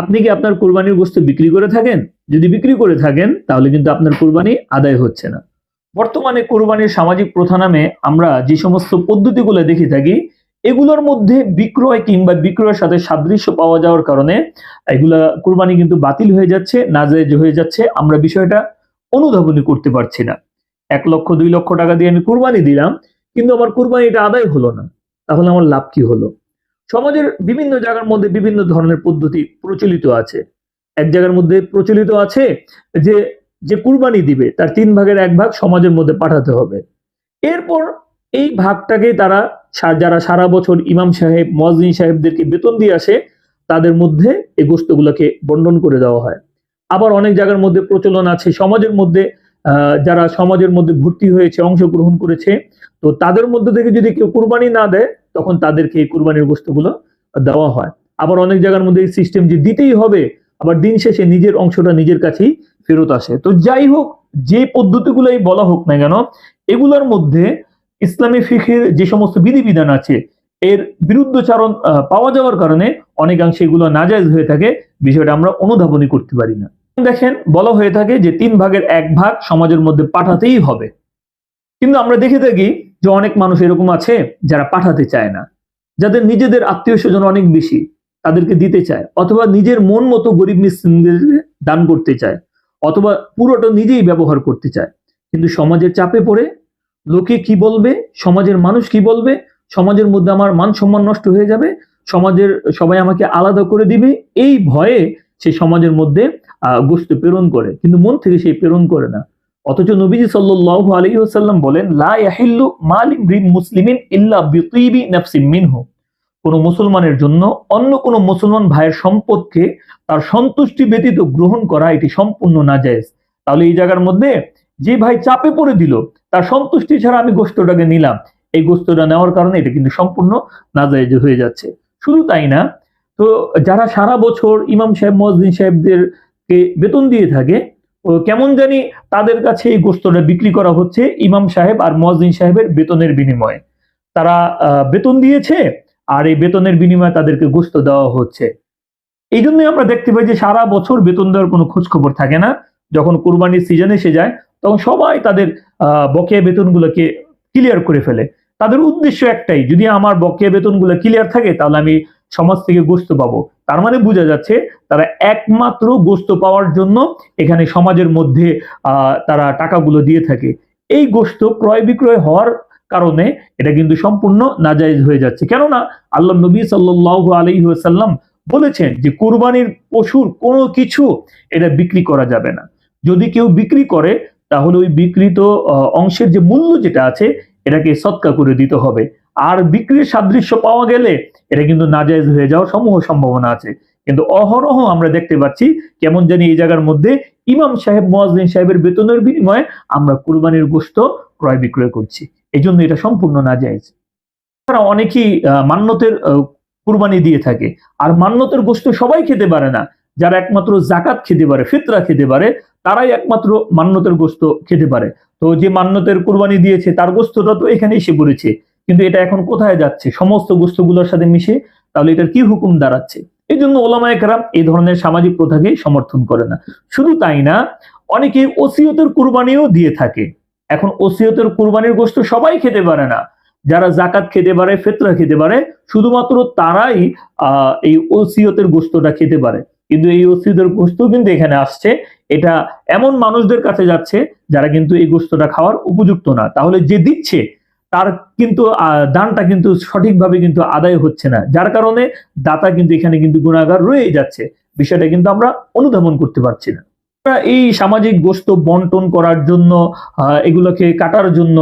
আপনি কি আপনার কোরবানির গোস্ত বিক্রি করে থাকেন? যদি বিক্রি করে থাকেন, তাহলে কিন্তু আপনার কোরবানি আদায় হচ্ছে না। বর্তমানে কোরবানির সামাজিক প্রথা নামে আমরা যে সমস্ত পদ্ধতিগুলো দেখে থাকি, এগুলোর মধ্যে বিক্রয় কিংবা বিক্রয়ের সাথে সাদৃশ্য পাওয়া যাওয়ার কারণে এগুলা কোরবানি কিন্তু বাতিল হয়ে যাচ্ছে নাজায়েজ হয়ে যাচ্ছে। আমরা বিষয়টা অনুধাবনী করতে পারছি না। এক লক্ষ, দুই লক্ষ টাকা দিয়ে আমি কোরবানি দিলাম, কিন্তু আমার কোরবানিটা আদায় হলো না। তাহলে আমার লাভ কি হলো? সমাজের বিভিন্ন জায়গার মধ্যে বিভিন্ন ধরনের পদ্ধতি প্রচলিত আছে। এক জায়গার মধ্যে প্রচলিত আছে যে যে কুরবানি দিবে, তার তিন ভাগের এক ভাগ সমাজের মধ্যে পাঠাতে হবে। এরপর এই ভাগটাকে তারা যারা সারা বছর ইমাম সাহেব মজদিন সাহেবদেরকে বেতন দিয়ে আসে, তাদের মধ্যে এই গোস্তগুলোকে বন্টন করে দেওয়া হয়। আবার অনেক জায়গার মধ্যে প্রচলন আছে, সমাজের মধ্যে যারা সমাজের মধ্যে ভর্তি হয়েছে, অংশগ্রহণ করেছে, তো তাদের মধ্যে থেকে যদি কেউ কুরবানি না দেয় তখন তাদেরকে এই কুরবানির গোস্তগুলো দেওয়া হয়। আবার অনেক জায়গার মধ্যে এই সিস্টেম যে দিতেই হবে, আবার দিন শেষে নিজের অংশটা নিজের কাছেই ফেরত আসে। তো যাই হোক, যে পদ্ধতিগুলোই বলা হোক না কেন, এগুলোর মধ্যে ইসলামী ফিখের যে সমস্ত বিধিবিধান আছে, এর বিরুদ্ধচারণ পাওয়া যাওয়ার কারণে অনেকাংশে এগুলো নাজায়জ হয়ে থাকে, বিষয়টা আমরা অনুধাবনী করতে পারি না। দেখেন, বলা হয়ে থাকে যে তিন ভাগের এক ভাগ সমাজের মধ্যে পাঠাতেই হবে। কিন্তু আমরা দেখে থাকি যে অনেক মানুষ এরকম আছে যারা পাঠাতে চায় না। যাদের নিজেদের আত্মীয় স্বজন অনেক বেশি, তাদেরকে দিতে চায়। অথবা নিজের মন মতো গরিব মিসকিনদের দান করতে চায়। অথবা পুরোটা নিজেই ব্যবহার করতে চায়। কিন্তু সমাজের চাপে পড়ে, লোকে কি বলবে? সমাজের মানুষ কি বলবে? সমাজের মধ্যে আমার মান সম্মান নষ্ট হয়ে যাবে? সমাজের সবাই আমাকে আলাদা করে দিবে? এই ভয়ে সে সমাজের মধ্যে, আহ, গোস্ত প্রেরণ করে। কিন্তু মন থেকে সে প্রেরণ করে না। অথচ নবীজি সাল্লাল্লাহু আলাইহি ওয়াসাল্লাম বলেন, লা ইয়াহিল্লু মাল ইমরিন মুসলিমিন ইল্লা বিতিবি নাফসিন মিনহু। কোন মুসলমানের জন্য অন্য কোন মুসলমান ভাইয়ের সম্পদকে তার সন্তুষ্টি ব্যতীত গ্রহণ করা এটি সম্পূর্ণ নাজায়েজ। তাহলে এই জায়গার মধ্যে যে ভাই চাপে পড়ে দিল, তার সন্তুষ্টি ছাড়া আমি গোস্তটাকে নিলাম। এই গোস্তটা নেওয়ার কারণে এটা কিন্তু সম্পূর্ণ নাজায়েজ হয়ে যাচ্ছে। শুধু তাই না, তো যারা সারা বছর ইমাম সাহেব, মসজিদ সাহেবদেরকে বেতন দিয়ে থাকে কেমন জানি তাদের কাছে এই গোস্তটা বিক্রি করা হচ্ছে ইমাম সাহেব আর মজদিন সাহেবের বেতনের বিনিময়ে। তারা বেতন দিয়েছে আর এই বেতনের বিনিময়ে তাদেরকে গোস্ত দেওয়া হচ্ছে। এই জন্যই আমরা দেখতে পাই যে সারা বছর বেতন দেওয়ার কোনো খোঁজখবর থাকে না। যখন কোরবানির সিজন এসে যায়, তখন সবাই তাদের বকেয়া বেতনগুলোকে ক্লিয়ার করে ফেলে। তাদের উদ্দেশ্য একটাই, যদি আমার বকেয়া বেতনগুলো ক্লিয়ার থাকে, তাহলে আমি সমাজ থেকে গোস্ত পাবো। তার মানে বোঝা যাচ্ছে তারা একমাত্র গোস্ত পাওয়ার জন্য এখানে সমাজের মধ্যে তারা টাকাগুলো দিয়ে থাকে। এই গোস্ত ক্রয় বিক্রয় হওয়ার কারণে এটা কিন্তু সম্পূর্ণ নাজায়েজ হয়ে যাচ্ছে। কেননা আল্লাহ নবী আলাইহি ওয়াসাল্লাম বলেছেন যে, কোরবানির পশুর কোনো কিছু এটা বিক্রি করা যাবে না। যদি কেউ বিক্রি করে, তাহলে ওই বিকৃত অংশের যে মূল্য যেটা আছে, এটাকে সৎকা করে দিতে হবে। আর বিক্রির সাদৃশ্য পাওয়া গেলে এটা কিন্তু নাজায়েজ হয়ে যাওয়ার সমূহ সম্ভাবনা আছে। কিন্তু অহরহ আমরা দেখতে পাচ্ছি কেমন জানি এই জায়গার মধ্যে ইমাম সাহেব, মোয়াজ্জিন সাহেবের বেতনের বিনিময়ে আমরা কুরবানির গোস্ত ক্রয় বিক্রয় করছি। এই জন্য এটা সম্পূর্ণ নাজায়েজ। তারা অনেকেই মান্যতের কুরবানি দিয়ে থাকে। আর মান্যতের গোস্ত সবাই খেতে পারে না। যারা একমাত্র জাকাত খেতে পারে, ফিতরা খেতে পারে, তারাই একমাত্র মান্যতের গোস্ত খেতে পারে। তো যে মান্যতের কুরবানি দিয়েছে, তার গোস্তটা তো এখানে এসে পড়েছে কিন্তু এটা এখন কোথায় যাচ্ছে? সমস্ত গোস্তগুলোর সাথে মিশে তাহলে এটার কি হুকুম দাঁড়াচ্ছে? এই জন্য ওলামা একরাম এই ধরনের সামাজিক প্রথাকে সমর্থন করে না। শুধু তাই না, অনেকে ওসিয়তের কুরবানিও দিয়ে থাকে। এখন ওসিয়তের কুরবানির গোস্ত সবাই খেতে পারে না। যারা জাকাত খেতে পারে, ফেতরা খেতে পারে, শুধুমাত্র তারাই এই ওসিয়তের গোস্তটা খেতে পারে। কিন্তু এই ওসিয়তের গোস্ত কিন্তু এখানে আসছে। এটা এমন মানুষদের কাছে যাচ্ছে যারা কিন্তু এই গোস্তটা খাওয়ার উপযুক্ত না। তাহলে যে দিচ্ছে তার কিন্তু দানটা কিন্তু সঠিকভাবে কিন্তু আদায় হচ্ছে না। যার কারণে দাতা কিন্তু এখানে কিন্তু গুণাগার রয়ে যাচ্ছে। বিষয়টা কিন্তু আমরা অনুধাবন করতে পারছি না। এই সামাজিক গোস্ত বন্টন করার জন্য এগুলোকে কাটার জন্য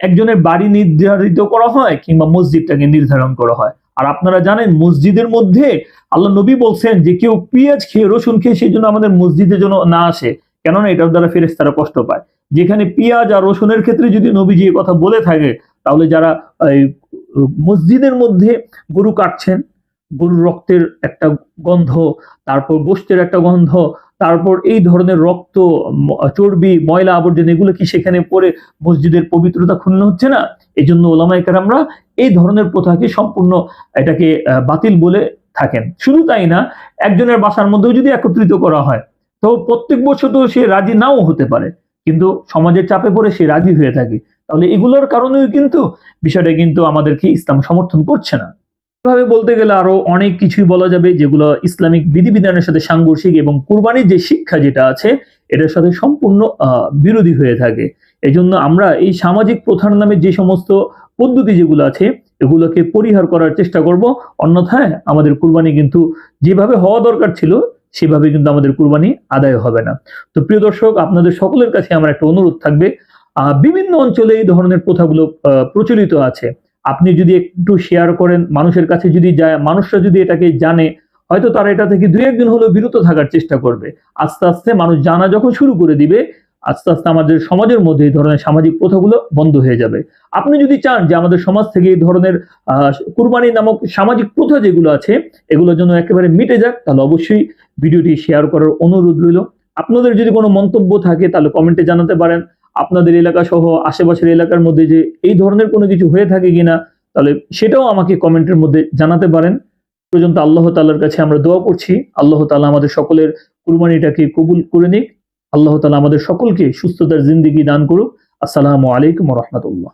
একজনের বাড়ি নির্ধারিত করা হয় কিংবা মসজিদটাকে নির্ধারণ করা হয়। আর আপনারা জানেন, মসজিদের মধ্যে আল্লাহ নবী বলছেন যে, কেউ পেঁয়াজ খেয়ে রসুন খেয়ে সেই জন্য আমাদের মসজিদে যেন না আসে। কেননা এটার দ্বারা ফেরেস তারা কষ্ট পায়। যেখানে পেঁয়াজ আর রসুনের ক্ষেত্রে যদি নবীজি কথা বলে থাকে, তাহলে যারা মসজিদের মধ্যে গরু কাটছেন, গরুর রক্তের একটা গন্ধ, তারপর গোষ্ঠের একটা গন্ধ, তারপর এই ধরনের রক্ত চর্বি, ময়লা আবর্জনা, এগুলো কি সেখানে পড়ে মসজিদের পবিত্রতা ক্ষুণ্ণ হচ্ছে না? এই জন্য ওলামাইকার আমরা এই ধরনের প্রথাকে সম্পূর্ণ এটাকে বাতিল বলে থাকেন। শুধু তাই না, একজনের বাসার মধ্যেও যদি একত্রিত করা হয়, তো প্রত্যেক বছর তো সে রাজি নাও হতে পারে। কিন্তু সমাজের চাপে পড়ে সে রাজি হয়ে থাকে। তাহলে এগুলোর কারণেও কিন্তু বিষয়টা কিন্তু আমাদেরকে ইসলাম সমর্থন করছে না। এভাবে বলতে গেলে আরও অনেক কিছুই বলা যাবে যেগুলো ইসলামিক বিধিবিধানের সাথে সাংঘর্ষিক এবং কুরবানির যে শিক্ষা যেটা আছে, এটার সাথে সম্পূর্ণ বিরোধী হয়ে থাকে। এই জন্য আমরা এই সামাজিক প্রথার নামে যে সমস্ত পদ্ধতি যেগুলো আছে, এগুলোকে পরিহার করার চেষ্টা করব। অন্যথায় আমাদের কুরবানি কিন্তু যেভাবে হওয়া দরকার ছিল সেভাবে কিন্তু আমাদের কুরবানি আদায় হবে না। তো প্রিয় দর্শক, আপনাদের সকলের কাছে আমার একটা অনুরোধ থাকবে। বিভিন্ন অঞ্চলে এই ধরনের প্রথাগুলো প্রচলিত আছে। আপনি যদি একটু শেয়ার করেন, মানুষের কাছে যদি যায়, মানুষরা যদি এটাকে জানে, হয়তো তারা এটা থেকে দুই একদিন হলেও বিরত থাকার চেষ্টা করবে। আস্তে আস্তে মানুষ জানা যখন শুরু করে দিবে আস্তে আস্তে আমাদের সমাজের মধ্যে এই ধরনের সামাজিক প্রথাগুলো বন্ধ হয়ে যাবে। আপনি যদি চান যে আমাদের সমাজ থেকে এই ধরনের কুরবানি নামক সামাজিক প্রথা যেগুলো আছে এগুলোর জন্য একেবারে মিটে যাক, তাহলে অবশ্যই ভিডিওটি শেয়ার করার অনুরোধ রইল। আপনাদের যদি কোনো মন্তব্য থাকে, তাহলে কমেন্টে জানাতে পারেন। আপনাদের এলাকা সহ আশেপাশের এলাকার মধ্যে যে এই ধরনের কোনো কিছু হয়ে থাকে কিনা, তাহলে সেটাও আমাকে কমেন্টের মধ্যে জানাতে পারেন। পর্যন্ত আল্লাহ তাআলার কাছে আমরা দোয়া করছি। আল্লাহ তালা আমাদের সকলের কুরবানিটাকে কবুল করে নিক। আল্লাহ তালা আমাদের সকলকে সুস্থতার জিন্দিগি দান করুক। আসসালামু আলাইকুম রহমতুল্লাহ।